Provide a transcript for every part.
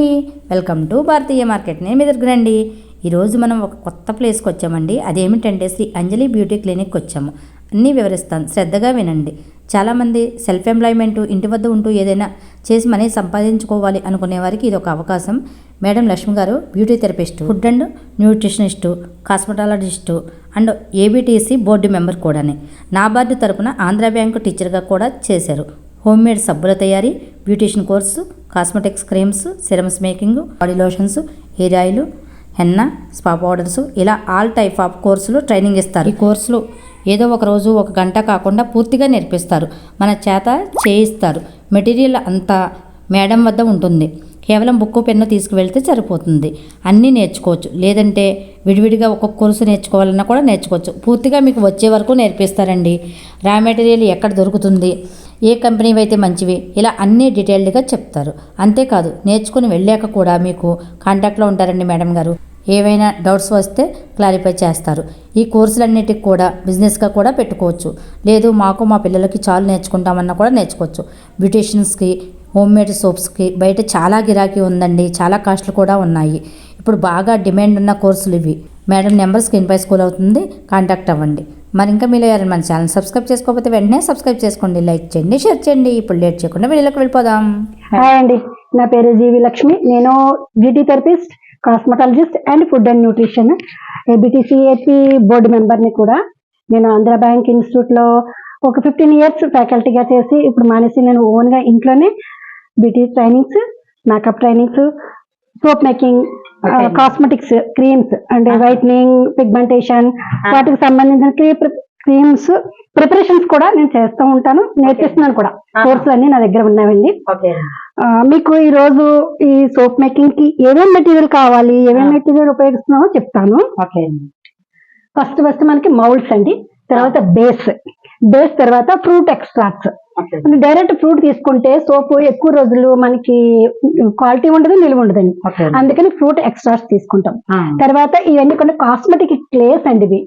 అండి. Welcome to Bharatiya market. నేను మీ దగ్గరండి ఈరోజు మనం ఒక కొత్త ప్లేస్కి వచ్చామండి. అదేమిటంటే శ్రీ అంజలి బ్యూటీ క్లినిక్కి వచ్చాము. అన్నీ వివరిస్తాను. శ్రద్ధగా వినండి. చాలామంది సెల్ఫ్ ఎంప్లాయ్మెంట్ ఇంటి వద్ద ఉంటూ ఏదైనా చేసి మనీ సంపాదించుకోవాలి అనుకునే వారికి ఇది ఒక అవకాశం. మేడం లక్ష్మి గారు beauty therapist food and nutritionist cosmetologist and ABTC board member కూడాని. నాబార్డు తరపున ఆంధ్ర బ్యాంకు టీచర్గా కూడా చేశారు. హోమ్ మేడ్ సబ్బుల తయారీ beautician course cosmetics creams serums making body lotions hair oil henna spa powders ఇలా ఆల్ టైప్ ఆఫ్ కోర్సులు ట్రైనింగ్ ఇస్తారు. ఈ కోర్సులు ఏదో ఒక రోజు ఒక గంట కాకుండా పూర్తిగా నేర్పిస్తారు. మన చేత చేయిస్తారు. మెటీరియల్ అంతా మేడం వద్ద ఉంటుంది. కేవలం బుక్కు పెన్ను తీసుకువెళ్తే సరిపోతుంది. అన్నీ నేర్చుకోవచ్చు. లేదంటే విడివిడిగా ఒక్కొక్క కోర్సు నేర్చుకోవాలన్నా కూడా నేర్చుకోవచ్చు. పూర్తిగా మీకు వచ్చే వరకు నేర్పిస్తారండి. రా మెటీరియల్ ఎక్కడ దొరుకుతుంది? ఏ కంపెనీ అయితే మంచివి ఇలా అన్నీ డీటెయిల్డ్గా చెప్తారు. అంతేకాదు నేర్చుకుని వెళ్ళాక కూడా మీకు కాంటాక్ట్లో ఉంటారండి మేడం గారు. ఏవైనా డౌట్స్ వస్తే క్లారిఫై చేస్తారు. ఈ కోర్సులన్నిటికి కూడా బిజినెస్గా కూడా పెట్టుకోవచ్చు. లేదు మాకు మా పిల్లలకి చాలు నేర్చుకుంటామన్నా కూడా నేర్చుకోవచ్చు. బ్యూటీషియన్స్కి హోమ్ మేడ్ సోప్స్కి బయట చాలా గిరాకీ ఉందండి. చాలా కాస్ట్లు కూడా ఉన్నాయి. ఇప్పుడు బాగా డిమాండ్ ఉన్న కోర్సులు ఇవి. మేడం నెంబర్ స్క్రీన్ పై స్కూల్ అవుతుంది. కాంటాక్ట్ అవ్వండి. మరి ఇంకా మీరు ఎవరైనా మన ఛానల్ సబ్స్క్రైబ్ చేసుకోకపోతే వెంటనే సబ్స్క్రైబ్ చేసుకోండి లైక్ చేయండి షేర్ చేయండి. ఇప్పుడు లేట్ చేయకుండా వీడియోలోకి వెళ్ళిపోదాం. హాయ్ అండి. నా పేరు జీవి లక్ష్మి. నేను beauty therapist cosmetologist and food and nutrition ABTCAP board మెంబర్ని కూడా. నేను ఆంధ్ర బ్యాంక్ ఇన్స్టిట్యూట్లో ఒక ఫిఫ్టీన్ ఇయర్స్ ఫ్యాకల్టీగా చేసి ఇప్పుడు మానేసి నేను ఓన్గా ఇంట్లోనే beauty trainings makeup trainings soap making cosmetics creams అంటే. వైట్నింగ్ పిగ్మెంటేషన్ వాటికి సంబంధించిన క్రీమ్స్ ప్రిపరేషన్స్ కూడా నేను చేస్తూ ఉంటాను. నేర్పిస్తున్నాను కూడా. కోర్సులు అన్ని నా దగ్గర ఉన్నాయండి మీకు ఈ రోజు ఈ సోప్ మేకింగ్కి ఏమేమి మెటీరియల్ కావాలి ఏమేమి. మెటీరియల్ ఉపయోగిస్తున్నామో చెప్తాను. ఓకే ఫస్ట్ ఫస్ట్ మనకి మౌల్డ్స్ అండి. తర్వాత బేస్ బేస్ తర్వాత ఫ్రూట్ ఎక్స్ట్రాక్ట్స్ డైరెక్ట్ ఫ్రూట్ తీసుకుంటే సోప్ ఎక్కువ రోజులు మనకి క్వాలిటీ ఉండదు నిలువ ఉండదండి అందుకని ఫ్రూట్ ఎక్స్ట్రాక్ట్స్ తీసుకుంటాం. తర్వాత ఇవన్నీ కొన్ని కాస్మెటిక్ క్లేస్ అండి ఇవి.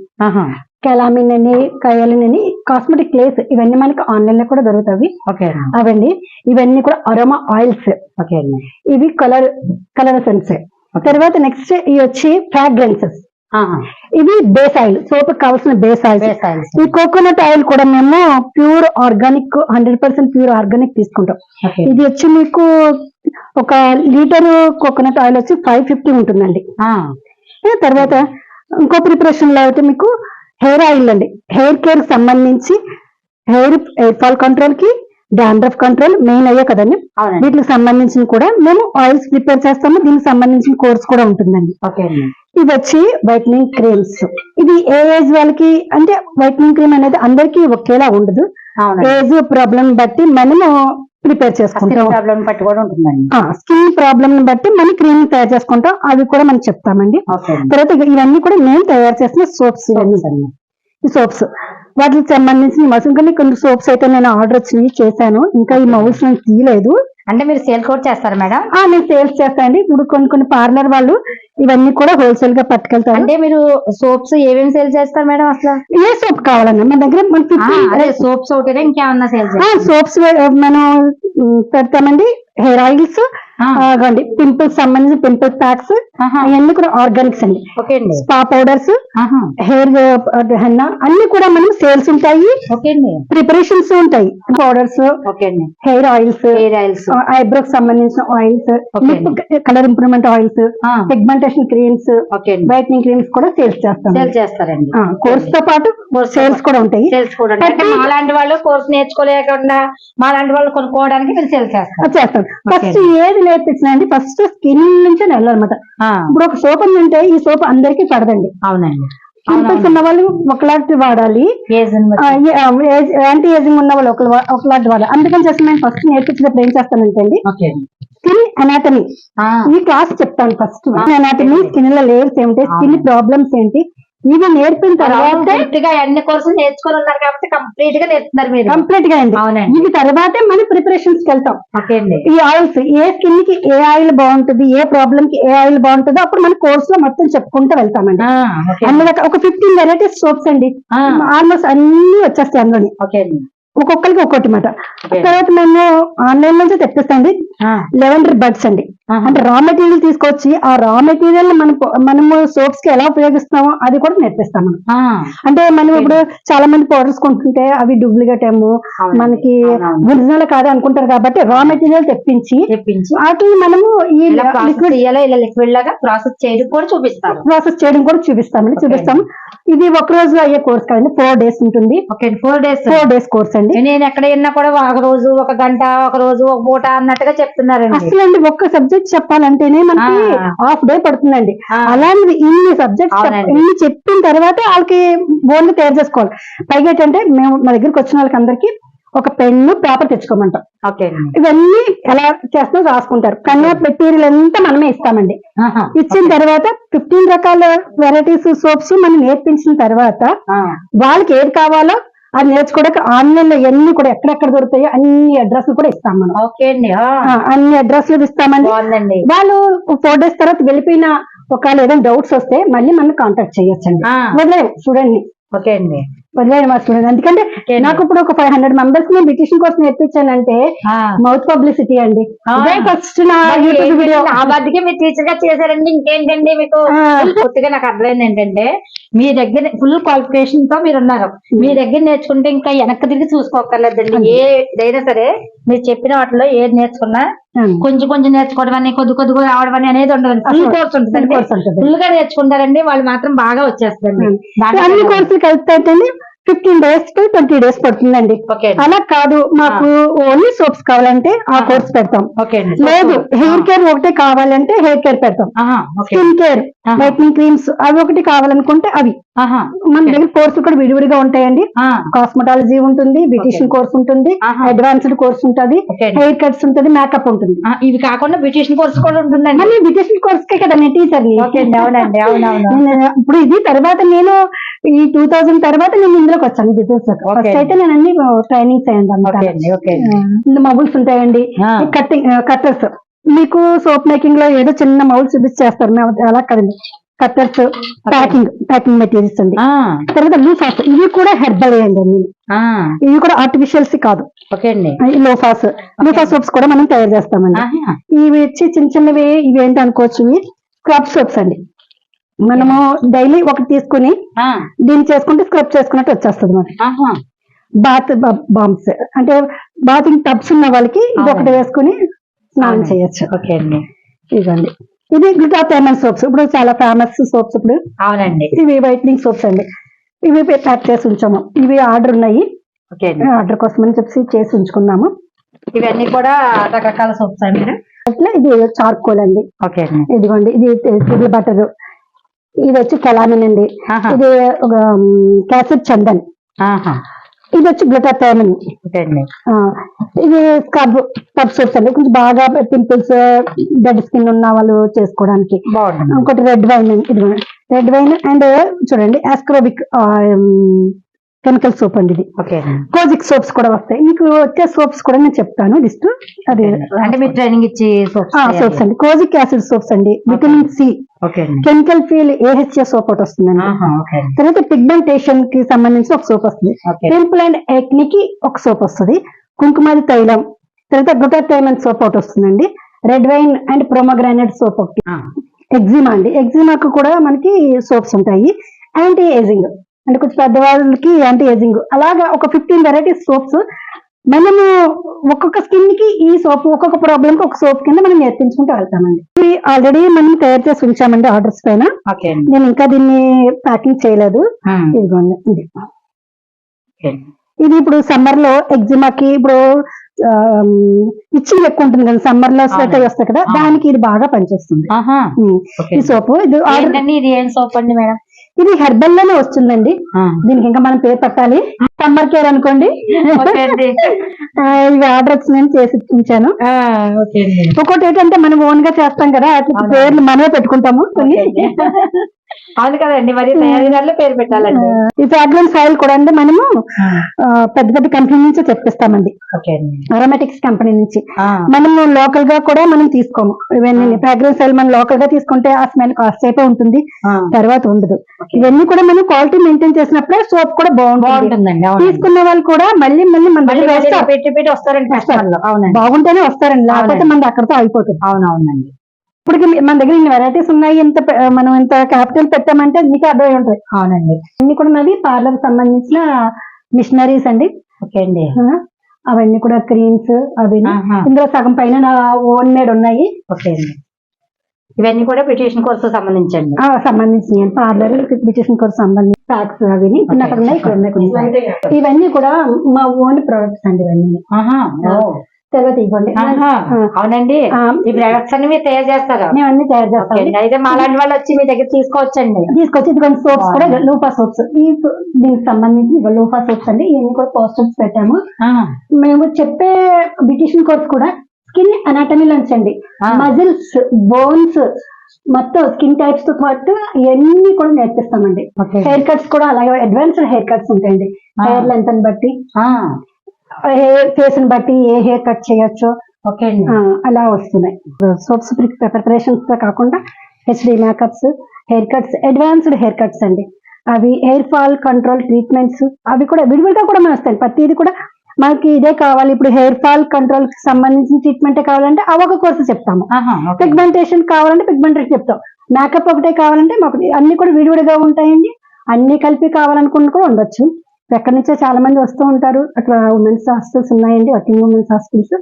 కెలామిన్ అని కయాలిన్ అని కాస్మెటిక్ క్లేస్ ఇవన్నీ మనకి ఆన్లైన్లో కూడా దొరుకుతాయి. అవండి. ఇవన్నీ కూడా అరోమా ఆయిల్స్ ఓకే ఇవి కలర్ కలర్ సెన్స్ తర్వాత నెక్స్ట్ ఇవి వచ్చి ఫ్రాగ్రెన్సెస్ ఇవి బేస్ ఆయిల్ సోప్ కావాల్సిన బేస్ ఆయిల్ ఈ కోకోనట్ ఆయిల్ కూడా మేము pure organic hundred percent pure organic తీసుకుంటాం. ఇది వచ్చి మీకు ఒక లీటర్ కోకోనట్ ఆయిల్ వచ్చి ఫైవ్ ఫిఫ్టీ ఉంటుందండి. తర్వాత ఇంకో ప్రిపరేషన్లో అయితే మీకు హెయిర్ ఆయిల్ అండి. హెయిర్ కేర్ సంబంధించి హెయిర్ హెయిర్ ఫాల్ కంట్రోల్కి డాండ్రఫ్ కంట్రోల్ మెయిన్ అయ్యే కదండి. వీటికి సంబంధించిన కూడా మేము ఆయిల్స్ ప్రిపేర్ చేస్తాము. దీనికి సంబంధించిన కోర్స్ కూడా ఉంటుందండి. ఓకే ఇది వచ్చి వైట్నింగ్ క్రీమ్స్. ఇది ఏ ఏజ్ వాళ్ళకి? అంటే వైట్నింగ్ క్రీమ్ అనేది అందరికీ ఒకేలా ఉండదు. ఏజ్ ప్రాబ్లం బట్టి మనము ప్రిపేర్ చేసుకుంటాం. ప్రాబ్లం పట్టి కూడా ఉంటుందండి. స్కిన్ ప్రాబ్లం బట్టి మనం క్రీమ్ తయారు చేసుకుంటాం. అది కూడా మనం చెప్తామండి. తర్వాత ఇవన్నీ కూడా నేను తయారు చేసిన సోప్స్ ఇవన్నీ ఈ సోప్స్. వాటికి సంబంధించిన మసం కానీ కొన్ని సోప్స్ అయితే నేను ఆర్డర్ వచ్చినవి చేశాను. ఇంకా ఈ మౌల్స్ నేను తీయలేదు. అంటే మీరు సేల్ కూడా చేస్తారా మేడం నేను సేల్స్ చేస్తానండి. ఇప్పుడు కొన్ని కొన్ని పార్లర్ వాళ్ళు ఇవన్నీ కూడా హోల్సేల్గా పట్టుకెళ్తారు. అంటే మీరు సోప్స్ ఏమేమి సేల్ చేస్తారు మేడం అసలు? ఏ సోప్ కావాలన్నా? మన దగ్గర మన సోప్స్ ఒకటి ఇంకేమన్నా సేల్ సోప్స్ మనం పెడతామండి. హెయిర్ ఆయిల్స్ అవ్వండి పింపుల్స్ సంబంధించిన పింపుల్ ప్యాక్స్ అవన్నీ కూడా ఆర్గానిక్స్ అండి. స్పా పౌడర్స్ హెయిర్ హెన్నా అన్ని కూడా మనం సేల్స్ ఉంటాయి. ప్రిపరేషన్స్ ఉంటాయి. Powders hair oils hair oils. Eyebrows సంబంధించిన oils. Colour improvement oils pigmentation creams whitening creams కూడా సేల్స్ చేస్తాం సేల్ చేస్తారండి. కోర్స్తో పాటు సేల్స్ కూడా ఉంటాయి. సేల్స్ కూడా ఉంటాయి. అంటే మా లాంటి వాళ్ళు కోర్స్ నేర్చుకోలేకుండా మా లాంటి వాళ్ళు కొనుక్కోవడానికి మీరు సేల్ చేస్తారు. చేస్తాం ఫస్ట్ ఏది నేర్పించినండి ఫస్ట్ స్కిన్ నుంచే వెళ్ళాలన్నమాట ఇప్పుడు ఒక సోప్ అంటే ఈ సోప్ అందరికీ పడదండి. అవునండి. పింపుల్స్ ఉన్న వాళ్ళు ఒకలాంటి వాడాలి. యాంటీ ఏజింగ్ ఉన్న వాళ్ళు ఒక ఒకలాంటి వాడాలి. అందుకని చేసి నేను ఫస్ట్ నేర్పించినప్పుడు ఏం చేస్తానంటే అండి స్కిన్ అనాటమీ ఈ క్లాస్ చెప్తాను ఫస్ట్ అనాటమీ స్కిన్లో లేయర్స్ ఏంటి స్కిన్ ప్రాబ్లమ్స్ ఏంటి? ఇవి నేర్పిన తర్వాత అన్ని కోర్సులు నేర్చుకొని ఉన్నారు కాబట్టి కంప్లీట్గా నేర్చున్నారు మీరు. కంప్లీట్గా అండి. అవునండి. ఇవి తర్వాతే మన ప్రిపరేషన్స్కి వెళ్తాం. ఓకే అండి. ఈ ఆయిల్స్ ఏ స్కిన్కి ఏ ఆయిల్ బాగుంటుంది ఏ ప్రాబ్లం కి ఏ ఆయిల్ బాగుంటుందో అప్పుడు మన కోర్స్లో మొత్తం చెప్పుకుంటూ వెళ్తామండి. అండి. అందులో ఒక ఫిఫ్టీన్ వెరైటీస్ సోప్స్ అండి. ఆల్మోస్ట్ అన్ని వచ్చేస్తాయి అందులోని. ఓకే అండి. ఒక్కొక్కరికి ఒక్కొక్కటి మాట. తర్వాత మేము ఆన్లైన్ నుంచి తెప్పిస్తాండి ఆ, లెవెండర్ బడ్స్ అండి. అంటే రా మెటీరియల్ తీసుకొచ్చి ఆ రా మెటీరియల్ మనం మనము సోప్స్కి ఎలా ఉపయోగిస్తామో అది కూడా నేర్పిస్తాం అంటే మనం ఇప్పుడు చాలా మంది పౌడర్స్ కొంటుంటే అవి డూప్లికేట్ ఏమో. మనకి. ఒరిజినల్ కాదు అనుకుంటారు కాబట్టి రా మెటీరియల్ తెప్పించి తెప్పించి వాటిని మనము ఈ లిక్విడ్ ఇలా లిక్విడ్ లాగా ప్రాసెస్ చేయడం కూడా చూపిస్తారు ప్రాసెస్ చేయడం కూడా చూపిస్తామండి. చూపిస్తాం. ఇది ఒక రోజు అయ్యే కోర్స్ కదండి ఫోర్ డేస్ ఉంటుంది. Okay four days four days course అండి. నేను ఎక్కడ కూడా ఒక రోజు ఒక గంట ఒక రోజు ఒక పూట అన్నట్టుగా చెప్తున్నారండి. అసలు అండి ఒక్క సబ్జెక్ట్ చెప్పాలంటేనే మనకి. హాఫ్ డే పడుతుందండి. అలాంటిది ఇన్ని సబ్జెక్ట్స్ అవునండి. ఇన్ని చెప్పిన తర్వాత వాళ్ళకి బోర్డు తయారు చేసుకోవాలి పైగా ఏంటంటే మేము మా దగ్గరికి వచ్చిన వాళ్ళకి అందరికి ఒక పెన్ను పేపర్ తెచ్చుకోమంటాం ఇవన్నీ ఎలా చేస్తామో రాసుకుంటారు కన్నా మెటీరియల్ అంతా మనమే ఇస్తామండి. ఇచ్చిన తర్వాత ఫిఫ్టీన్ రకాల వెరైటీస్ సోప్స్ మనం నేర్పించిన తర్వాత వాళ్ళకి ఏది కావాలో అది నేర్చుకోవడానికి ఆన్లైన్లో ఎన్ని కూడా ఎక్కడెక్కడ దొరుకుతాయో అన్ని అడ్రస్ కూడా ఇస్తాం మనం. ఓకే అండి అన్ని అడ్రస్లు ఇస్తామండి. వాళ్ళు ఫోర్ డేస్ తర్వాత వెళ్ళిపోయిన ఒకవేళ ఏదైనా డౌట్స్ వస్తే మళ్ళీ మనం కాంటాక్ట్ చేయొచ్చండి. ఆ, వదిలేం స్టూడెంట్ని ఓకే అండి. వదిలేడు మా స్టూడెంట్. ఎందుకంటే. నాకు ఇప్పుడు ఒక ఫైవ్ హండ్రెడ్ మెంబర్స్ని బ్యూటిషియన్ కోర్స్ నేర్పించానంటే మౌత్ పబ్లిసిటీ అండి. ఫస్ట్ నా యూట్యూబ్ వీడియో ఆ బతికే మీరు టీచర్గా చేశారండి ఇంకేంటండి మీకు. పూర్తిగా నాకు అర్థమైంది ఏంటంటే మీ దగ్గర ఫుల్ క్వాలిఫికేషన్తో మీరు ఉన్నారు మీ దగ్గర నేర్చుకుంటే ఇంకా వెనక్కి తిరిగి చూసుకోకర్లేదండి ఏ ఏదైనా సరే మీరు చెప్పిన వాటిలో ఏది నేర్చుకున్నా కొంచెం కొంచెం నేర్చుకోవడం అని కొద్ది కొద్దిగా రావడం అని అనేది ఉండదు. ఫుల్ కోర్స్ ఉంటుంది. ఫుల్గా నేర్చుకుంటారండి. వాళ్ళు మాత్రం బాగా వచ్చేస్తుందండి దాంట్లో అన్ని కోర్సులు కలిపితే fifteen days to twenty days పడుతుందండి. అలా కాదు మాకు ఓన్లీ సోప్స్ కావాలంటే ఆ. కోర్స్ పెడతాం. లేదు హెయిర్ కేర్ ఒకటే కావాలంటే హెయిర్ కేర్ పెడతాం. స్కిన్ కేర్ ఆహా. వైట్నింగ్ క్రీమ్స్ అవి ఒకటి కావాలనుకుంటే అవి. మన దగ్గర కోర్సులు కూడా విడివిడిగా ఉంటాయండి. కాస్మెటాలజీ ఉంటుంది బ్యూటిషియన్ కోర్స్ ఉంటుంది. అడ్వాన్స్డ్ కోర్స్ ఉంటుంది. హెయిర్ కట్స్ ఉంటుంది మేకప్ ఉంటుంది. ఇవి కాకుండా బ్యూటిషియన్ కోర్స్ కూడా ఉంటుందండి. బ్యూటిషియన్ కోర్స్ కే కదా నేను టీచర్ ఇప్పుడు ఇది తర్వాత నేను ఈ టూ థౌజండ్ తర్వాత నేను ఇందులోకి వచ్చాను బిజినెస్ ఫస్ట్. అయితే నేను అన్ని ట్రైనింగ్స్ ఇందులో మౌల్స్ ఉంటాయండి. కట్టింగ్ కట్టర్స్ మీకు సోప్ మేకింగ్లో ఏదో చిన్న మౌల్ చూపించేస్తారు మేము అలా కదండి. కట్టర్స్ ప్యాకింగ్ ప్యాకింగ్ మెటీరియల్స్ అండి తర్వాత లూఫాస్ ఇవి కూడా హెర్బల్ అండి ఇవి కూడా ఆర్టిఫిషియల్స్ కాదు. ఓకే అండి. లోఫాస్ లూఫా సోప్స్ కూడా మనం తయారు చేస్తామండి. ఇవి వచ్చి చిన్న చిన్నవి ఇవి ఏంటి అనుకోవచ్చు ఇవి స్క్రబ్ సోప్స్ అండి. మనము డైలీ ఒకటి తీసుకుని దీన్ని చేసుకుంటే స్క్రబ్ చేసుకున్నట్టు వచ్చేస్తుంది మనకి. బాత్ బాంబ్స్ అంటే బాతింగ్ టబ్స్ ఉన్న వాళ్ళకి ఇది ఒకటి. వేసుకుని స్నానం. చేయొచ్చు. ఓకే అండి. ఇదండి ఇది గ్లూటాథైమన్ సోప్స్ ఇప్పుడు చాలా ఫేమస్ సోప్స్ ఇప్పుడు. అవునండి. ఇవి వైట్నింగ్ సోప్స్ అండి. ఇవి ప్యాక్ చేసి ఉంచాము. ఇవి ఆర్డర్ ఉన్నాయి. ఆర్డర్ కోసం అని చెప్పి చేసి ఉంచుకున్నాము. ఇవన్నీ కూడా రకరకాల సోప్స్ అండి అట్లా ఇది చార్కోల్ అండి. ఇదిగోండి ఇది టేబుల్ బటర్ ఇది వచ్చి కెలామిన్ అండి ఇది ఒక క్యాసెట్ చందన్. ఇది వచ్చి ఆ, ఇది స్క్రబ్ స్క్రబ్ సోప్స్ అండి కొంచెం బాగా పింపుల్స్ డెడ్ స్కిన్ ఉన్న వాళ్ళు చేసుకోవడానికి. ఇంకోటి రెడ్ వైన్ ఇది రెడ్ వైన్ అండ్ చూడండి ఆస్క్రోబిక్ కెమికల్ సోప్ అండి ఇది. కోజిక్ సోప్స్ కూడా వస్తాయి. మీకు వచ్చే సోప్స్ కూడా నేను చెప్తాను లిస్ట్. అది అంటే మీరు ట్రైనింగ్ ఇచ్చి సోప్స్ అండి. కోజిక్ యాసిడ్ సోప్స్ అండి. Vitamin C. Chemical peel AHA soap ఒకటి వస్తుందండి. తర్వాత పిగ్మెంటేషన్కి సంబంధించి ఒక సోప్ వస్తుంది. పింపుల్ అండ్ యాక్ని కి ఒక సోప్ వస్తుంది. కుంకుమాది తైలం. తర్వాత గ్లూటాథైమన్ సోప్ ఒకటి వస్తుందండి. Red wine and pomegranate soap ఒకటి. ఎగ్జిమా అండి. ఎగ్జిమాకు కూడా మనకి సోప్స్ ఉంటాయి. యాంటీ ఏజింగ్ అంటే కొంచెం పెద్దవాళ్ళకి యాంటీ ఏజింగ్. అలాగా ఒక ఫిఫ్టీన్ వెరైటీస్ సోప్స్ మనము ఒక్కొక్క స్కిన్కి ఈ సోప్ ఒక్కొక్క ప్రాబ్లమ్కి ఒక సోప్ కింద మనం నేర్పించుకుంటూ వెళ్తామండి. ఇవి ఆల్రెడీ మనం తయారు చేసి ఉంచామండి ఆర్డర్స్ పైన. నేను ఇంకా దీన్ని ప్యాకింగ్ చేయలేదు. ఉమ్, ఇదిగోండి ఇది. ఇది ఇప్పుడు సమ్మర్లో ఎగ్జిమాకి ఇప్పుడు ఇచ్చింగ్ ఎక్కువ ఉంటుంది కదా సమ్మర్లో స్వెట్ అవునండి. వస్తాయి కదా. దానికి ఇది బాగా పనిచేస్తుంది. ఈ. సోప్ ఇది ఆర్డర్ ఇది ఏం సోప్ అండి మేడం? ఇది హెర్బల్లోనే వస్తుందండి. దీనికి ఇంకా మనం పేరు పెట్టాలి. సమ్మర్ కేర్ అనుకోండి. ఇవి ఆర్డర్ నేను చేసి అండి. ఇంకోటి ఏంటంటే మనం ఓన్గా చేస్తాం కదా అవునా. పేర్లు మనమే పెట్టుకుంటాము. కొన్ని. అవును కదండి మరి తయారీదారులు పేరు పెట్టాలండి. ఈ ఫ్రాగ్రెన్స్ ఆయిల్ కూడా అంటే మనము పెద్ద పెద్ద కంపెనీ నుంచి తెప్పిస్తామండి. అండి. అరోమాటిక్స్ కంపెనీ నుంచి. మనము లోకల్గా కూడా మనం తీసుకోము. ఇవన్నీ ఫ్రాగ్రెన్స్ ఆయిల్ మనం లోకల్గా తీసుకుంటే ఆ స్మెల్ కాస్ట్ అయిపోయి ఉంటుంది తర్వాత ఉండదు. ఇవన్నీ కూడా మనం క్వాలిటీ మెయింటైన్ చేసినప్పుడే సోప్ కూడా బాగుంటుంది. తీసుకున్న వాళ్ళు కూడా మళ్ళీ మళ్ళీ మన దగ్గర వస్తారండి బాగుంటేనే వస్తారండి. లేకపోతే. మనది అక్కడితో అయిపోతుంది. అవునవునండి. ఇప్పుడు మన దగ్గర ఇన్ని వెరైటీస్ ఉన్నాయి ఇంత మనం ఇంత క్యాపిటల్ పెట్టామంటే మీకు అర్థమై ఉంటుంది. అవునండి. అన్ని కూడా నాది పార్లర్ సంబంధించిన మిషనరీస్ అండి. ఓకే అండి. అవన్నీ కూడా క్రీమ్స్ అవి. ఇందులో సగం పైన నా ఓన్ మేడ్ ఉన్నాయి. ఓకే అండి. ఇవన్నీ కూడా బ్యూటిషియన్ కోర్సు సంబంధించండి. ఆ, సంబంధించినవి. పార్లర్ బ్యూటిషియన్ కోర్స్ సంబంధించి ప్యాక్స్ అవి ఇప్పుడు అక్కడ ఉన్నాయి ఇక్కడ ఉన్నాయి. ఇవన్నీ కూడా మా ఓన్ ప్రొడక్ట్స్ అండి ఇవన్నీ. ఆహా, ఓ. తర్వాత ఇవ్వండి. అవునండి. ఈ ప్రొడక్ట్స్ అన్ని మీరు తయారు చేస్తారా? మేము అన్ని తయారు చేస్తాం. అయితే మాలాంటి వాళ్ళు వచ్చి మీ దగ్గర తీసుకోవచ్చండి. తీసుకొచ్చి ఇదిగోండి సోప్స్ కూడా. Loofah soaps. ఈ దీనికి సంబంధించి లూఫా సోప్స్ అండి. ఇవన్నీ కూడా పోస్టర్స్ పెట్టాము. మేము చెప్పే బ్యూటిషియన్ కోర్స్ కూడా స్కిన్ అనాటమీ నుంచి అండి. మజిల్స్ బోన్స్ మొత్తం స్కిన్ టైప్స్తో పాటు ఇవన్నీ కూడా నేర్పిస్తామండి. హెయిర్ కట్స్ కూడా అలాగే అడ్వాన్స్డ్ హెయిర్ కట్స్ ఉంటాయండి. హెయిర్ లెంత్ బట్టి. హెయిర్ ఫేస్ని బట్టి ఏ హెయిర్ కట్ చేయొచ్చు ఓకే అలా వస్తున్నాయి. సోప్స్ ప్రిపరేషన్స్తో కాకుండా HD makeups hair cuts advanced hair cuts అండి. అవి హెయిర్ ఫాల్ కంట్రోల్ ట్రీట్మెంట్స్ అవి కూడా విడివిడిగా కూడా మనం వస్తాయి ప్రతిది కూడా మనకి ఇదే కావాలి. ఇప్పుడు హెయిర్ ఫాల్ కంట్రోల్కి సంబంధించిన ట్రీట్మెంట్ కావాలంటే అవి ఒక కోర్సు చెప్తాము. పిగ్మెంటేషన్ కావాలంటే పిగ్మెంటేషన్ చెప్తాం. మేకప్ ఒకటే కావాలంటే మాకు అన్ని కూడా విడివిడిగా ఉంటాయండి. అన్ని కలిపి కావాలనుకున్న కూడా ఉండొచ్చు. ఎక్కడి నుంచో చాలా మంది వస్తూ ఉంటారు. అట్లా ఉమెన్స్ హాస్టల్స్ ఉన్నాయండి working women's hostels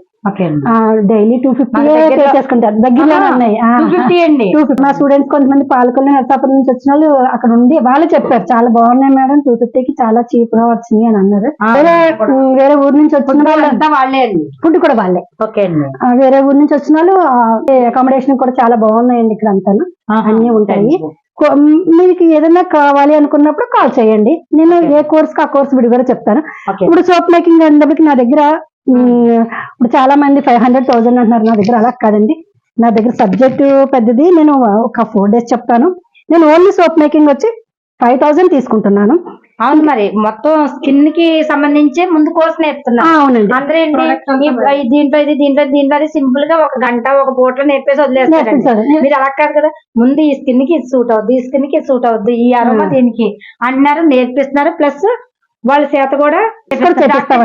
daily two fifty pay చేసుకుంటారు దగ్గరలో ఆహా, ఉన్నాయి. 250 అండి. టూ ఫిఫ్టీ మా స్టూడెంట్స్ కొంతమంది పాలకొల్లు నరసాపురం నుంచి వచ్చిన వాళ్ళు అక్కడ ఉండి వాళ్ళు చెప్పారు చాలా బాగున్నాయి మేడం టూ కి చాలా చీప్గా వచ్చింది అని అన్నారు. వేరే వేరే ఊరు నుంచి వచ్చిన వాళ్ళు ఫుడ్ కూడా వాళ్ళే. ఓకే అండి. ఆ, వేరే ఊరు నుంచి వచ్చిన వాళ్ళు అకామిడేషన్ కూడా చాలా బాగున్నాయండి ఇక్కడ అంతా అన్నీ ఉంటాయి. మీకు ఏదైనా కావాలి అనుకున్నప్పుడు కాల్ చేయండి. నేను ఏ కోర్స్ ఆ కోర్స్ విడిగా చెప్తాను. ఓకే ఇప్పుడు సోప్ మేకింగ్ అనేటప్పటికి నా దగ్గర మ్, ఇప్పుడు చాలా మంది ఫైవ్ హండ్రెడ్ థౌసండ్ అంటున్నారు. నా దగ్గర అలా కాదండి. నా దగ్గర సబ్జెక్ట్ పెద్దది. నేను ఒక ఫోర్ డేస్ చెప్తాను. నేను ఓన్లీ సోప్ మేకింగ్ వచ్చి ఫైవ్ థౌసండ్ తీసుకుంటున్నాను. అవును మరి. మొత్తం స్కిన్కి సంబంధించి ముందు కోర్స్ ఆ, నేర్పుతున్నారు అవునండి. అందరూ ఏంటి? దీంట్లో ఇది దీంట్లో దీంట్లో సింపుల్గా ఒక గంట ఒక పూటలో నేర్పేసి నేర్పిస్తారు. మీరు అలా కాదు కదా. ముందు ఈ స్కిన్కి సూట్ అవుద్ది ఈ స్కిన్కి సూట్ అవుద్ది ఈ అరోమా. దీనికి అంటున్నారు నేర్పిస్తున్నారు. ప్లస్ వాళ్ళ చేత కూడా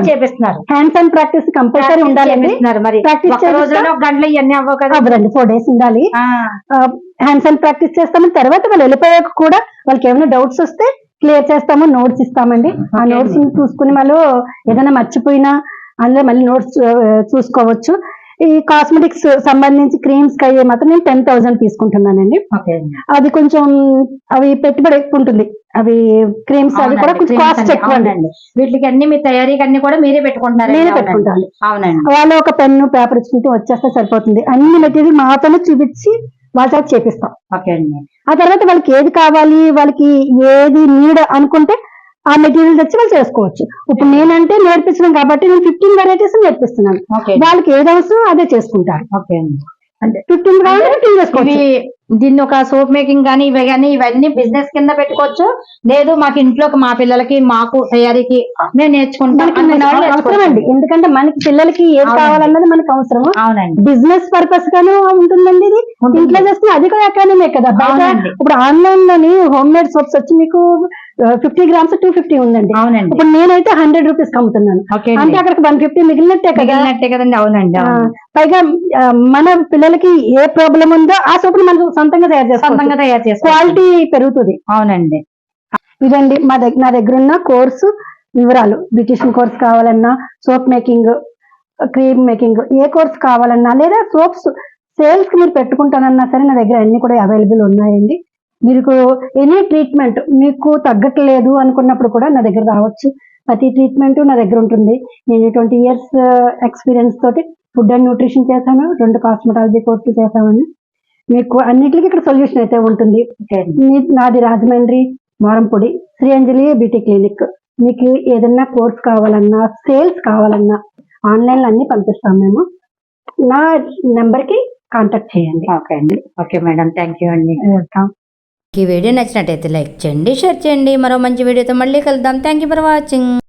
చేపిస్తున్నారు. హ్యాండ్స్ అండ్ ప్రాక్టీస్ కంపల్సరీ చేపిస్తున్నారు మరి. గంటలో ఇవన్నీ అవ్వవు కదా. అవ్వదండి. ఫోర్ డేస్ ఉండాలి. హ్యాండ్స్ అండ్ ప్రాక్టీస్ చేస్తాము తర్వాత వాళ్ళు వెళ్ళిపోయాక కూడా వాళ్ళకి ఏమైనా డౌట్స్ వస్తే క్లియర్ చేస్తాము నోట్స్ ఇస్తామండి. ఆ నోట్స్. చూసుకుని వాళ్ళు ఏదైనా మర్చిపోయినా అందులో మళ్ళీ నోట్స్ చూసుకోవచ్చు. ఈ కాస్మెటిక్స్ సంబంధించి క్రీమ్స్ అయ్యే మాత్రం నేను టెన్ థౌసండ్ తీసుకుంటున్నానండి. అది కొంచెం అవి పెట్టుబడి ఎక్కువ ఉంటుంది అవి క్రీమ్స్ అవి కూడా కొంచెం కాస్ట్ ఎక్కువ వీటికి అన్ని మీ తయారీకి అన్ని కూడా మీరే పెట్టుకుంటున్నారు నేనే పెట్టుకుంటాను వాళ్ళు ఒక పెన్ను పేపర్ ఇచ్చుకుంటూ వచ్చేస్తే సరిపోతుంది. అన్ని మెటీరియల్ మాతోనే చూపించి వాళ్ళ చేత చేపిస్తాం. ఓకే అండి. ఆ తర్వాత వాళ్ళకి ఏది కావాలి వాళ్ళకి ఏది నీడ్ అనుకుంటే ఆ మెటీరియల్ తెచ్చి వాళ్ళు చేసుకోవచ్చు. ఇప్పుడు నేనంటే నేర్పించడం కాబట్టి నేను ఫిఫ్టీన్ వెరైటీస్ నేర్పిస్తున్నాను. వాళ్ళకి ఏది అవసరం అదే చేసుకుంటారు. ఓకే అండి. అంటే ఫిఫ్టీన్ కావాలి ఫిఫ్టీన్ చేసుకోవచ్చు. దీన్ని ఒక సోప్ మేకింగ్ కానీ ఇవి కానీ ఇవన్నీ బిజినెస్ కింద పెట్టుకోవచ్చు. లేదు మాకు ఇంట్లోకి మా పిల్లలకి మాకు తయారీకి మేము నేర్చుకుంటాం. మనకి అనుకున్న వాళ్ళు అవసరం అండి నేర్చుకోవచ్చు. ఎందుకంటే మనకి పిల్లలకి ఏది అవునండి. కావాలన్నది మనకి అవసరము. అవునండి. బిజినెస్ పర్పస్ గానే ఉంటుందండి ఇది. ఇంట్లో చేస్తే అది కూడా ఎకానమీ కదా. ఇప్పుడు ఆన్లైన్లోని హోమ్ మేడ్ సోప్స్ వచ్చి మీకు ఫిఫ్టీ గ్రామ్స్ టూ ఫిఫ్టీ ఉందండి. అవునండి. ఇప్పుడు నేనైతే హండ్రెడ్ రూపీస్ అమ్ముతున్నాను. అంటే అక్కడికి వన్ ఫిఫ్టీ మిగిలినట్టే మిగిలినట్టే కదండి. అవునండి. పైగా మన పిల్లలకి ఏ ప్రాబ్లం ఉందో ఆ సోపుని మనం సొంతంగా తయారు చేస్తాం సొంతంగా తయారు చేసుకోవాలి క్వాలిటీ పెరుగుతుంది. అవునండి. ఇదండి మా దగ్గర నా దగ్గర ఉన్న కోర్సు వివరాలు. బ్యూటిషియన్ కోర్స్ కావాలన్నా సోప్ మేకింగ్ క్రీమ్ మేకింగ్ ఏ కోర్స్ కావాలన్నా లేదా సోప్స్ సేల్స్ మీరు పెట్టుకుంటానన్నా సరే నా దగ్గర అన్ని కూడా అవైలబుల్ ఉన్నాయండి. మీకు ఎనీ ట్రీట్మెంట్ మీకు తగ్గట్లేదు అనుకున్నప్పుడు కూడా నా దగ్గర రావచ్చు. ప్రతి ట్రీట్మెంట్ నా దగ్గర ఉంటుంది. నేను ట్వంటీ ఇయర్స్ ఎక్స్పీరియన్స్ తోటి ఫుడ్ అండ్ న్యూట్రిషన్ చేశాను రెండు కాస్మెటాలజీ కోర్సులు చేశామండి మీకు అన్నిటికీ ఇక్కడ సొల్యూషన్ అయితే ఉంటుంది. నాది రాజమండ్రి మోరంపొడి శ్రీ అంజలి బ్యూటీ క్లినిక్ మీకు ఏదన్నా కోర్స్ కావాలన్నా సేల్స్ కావాలన్నా ఆన్లైన్లో అన్ని పంపిస్తాం మేము. నా నెంబర్కి కాంటాక్ట్ చేయండి. ఓకే అండి. ఓకే మేడం థ్యాంక్ యూ అండి. వెల్కమ్ ఈ వీడియో నచ్చినట్టయితే లైక్ చేయండి షేర్ చేయండి. మరో మంచి వీడియోతో మళ్ళీ కలుద్దాం. Thank you for watching